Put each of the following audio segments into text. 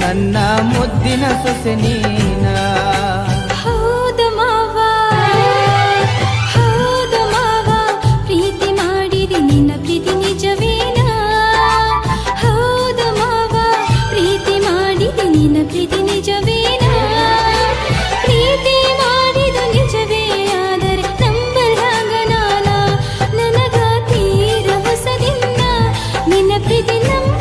ನನ್ನ ಮುದ್ದಿನ ಸೊಸೆ ನೀನ? ಹೌದು ಮಾವ. ಹೌದು ಮಾವ. ಪ್ರೀತಿ ಮಾಡಿದೆ ನಿನ್ನ ಪ್ರೀತಿ ನಿಜವೇನ? ಹೌದು ಮಾವ. ಪ್ರೀತಿ ಮಾಡಿದೆ ನಿನ್ನ ಪ್ರೀತಿ ನಿಜವೇನ? ಪ್ರೀತಿ ಮಾಡಿದ ನಿಜವೇ, ಆದರೆ ನಿನ್ನ ಪ್ರೀತಿ ನಂಬಲಾಗ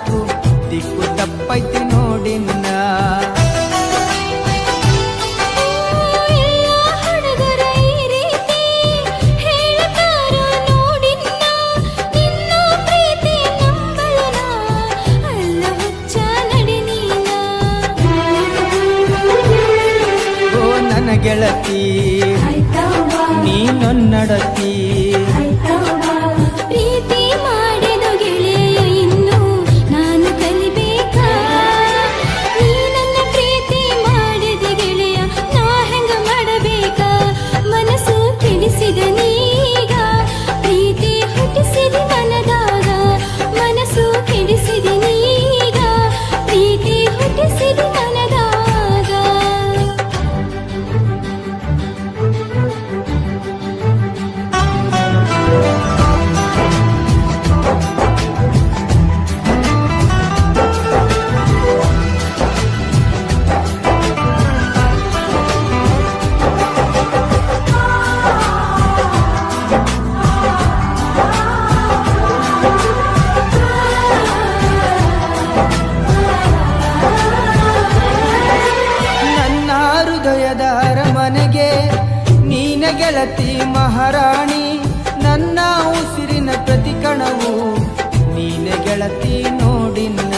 ನಂಬಲನ ದಿಕ್ಕು ತಪ್ಪೈತಿ ನೋಡಿ ನಿನ್ನ. ಓ ನನ್ನ ಗೆಳತಿ ನೀನೊನ್ನಡತಿ ಅರಮನೆಗೆ ನೀನ ಗೆಳತಿ ಮಹಾರಾಣಿ ನನ್ನ ಉಸಿರಿನ ಪ್ರತಿ ಕಣವು ನೀನ ಗೆಳತಿ ನೋಡಿನ್ನ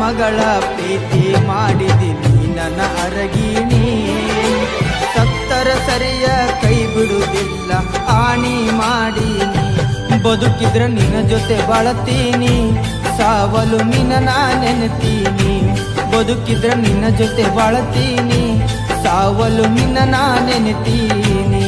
ಮಗಳ ಪ್ರೀತಿ ಮಾಡಿದಿ ನನ್ನ ಅರಗಿಣಿ. ಸತ್ತರ ಸರಿಯ ಕೈ ಬಿಡುವುದಿಲ್ಲ, ಆಣಿ ಮಾಡೀನಿ. ಬದುಕಿದ್ರ ನಿನ್ನ ಜೊತೆ ಬಾಳತೀನಿ, ಸಾವಲು ನಿನ್ನ ನಾ ನೆನೆತೀನಿ. ಬದುಕಿದ್ರ ನಿನ್ನ ಜೊತೆ ಬಾಳತೀನಿ, ಸಾವಲು ನಿನ್ನ ನಾ ನೆನೆತೀನಿ.